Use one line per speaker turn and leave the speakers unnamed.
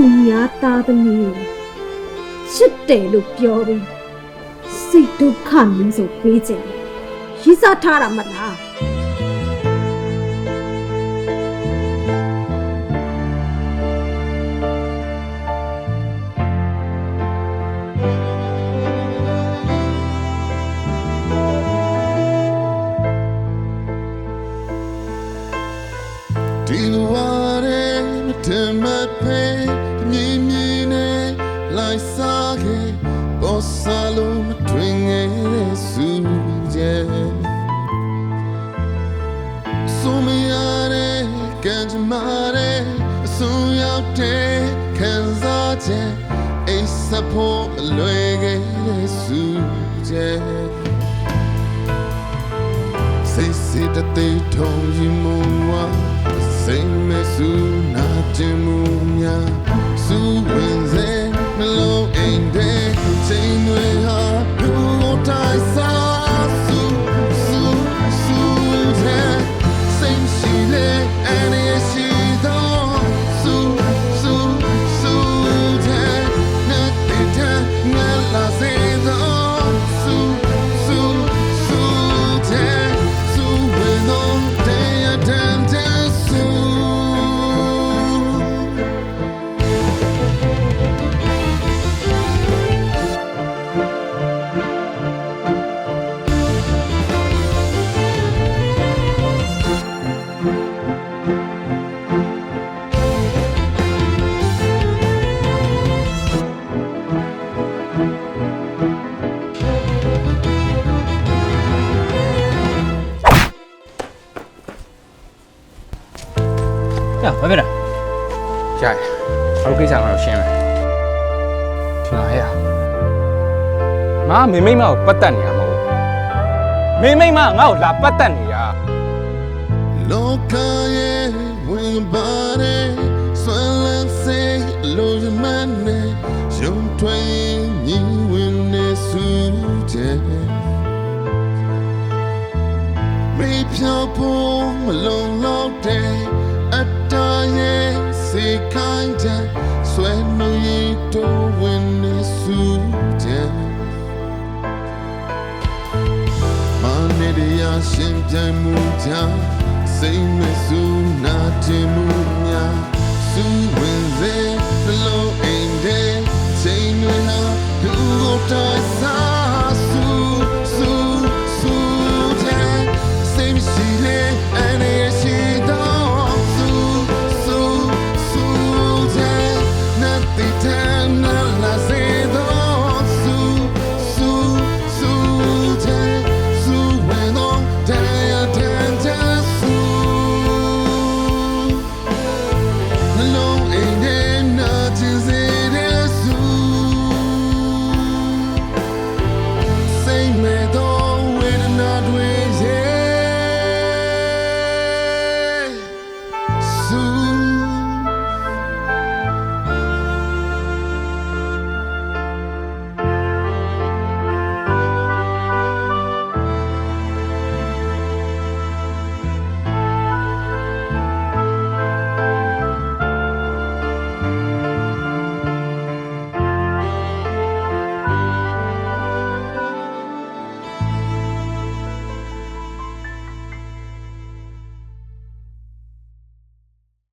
သူများသားသမီးကိုချစ်တယ်လို့ပြောပြီးစိတ်ဒုက္ခမျိုးစုံပေးခြင်းရီးစားထားတာမလား
ဒီလိုဝရဲမတမဖေး ပေါ်စားလို့မတွင်ငယ်တဲ့စူကျဲဆိုမရတဲ့ကံကြမ္မာတဲ့အဆူရောက်တဲ့ခံစားချက်အိပ်စဖို့အလွယ်ခဲ့တဲ့စူကျဲစိတ်စစ်တဲ့တေထုံရင်မဝါစိတ်မဲ့စုနာကျင်မှုများစုဝင်စေနှလုံးအိမ်တဲ့ ချိန်တွေ
ညဘာဖြစ်လဲ
ရတယ်အခုကိစ္စကတော့ရှင်းမယ်ဒီမှာဟဲ့မမမေမိမကိုပတ်သက်နေရမဟုတ်မေမိမငါ့ကိုလာပတ်သက်နေတာ
Loca yeah when body swell say lo yamane yum twin ni when ne suje မေဖြောဖို့မလုံလောက်တဲ့အတ္တ tekanja sweno yito wene suja manede ya shinja muja sei mesu နှလုံးအိမ်ထဲ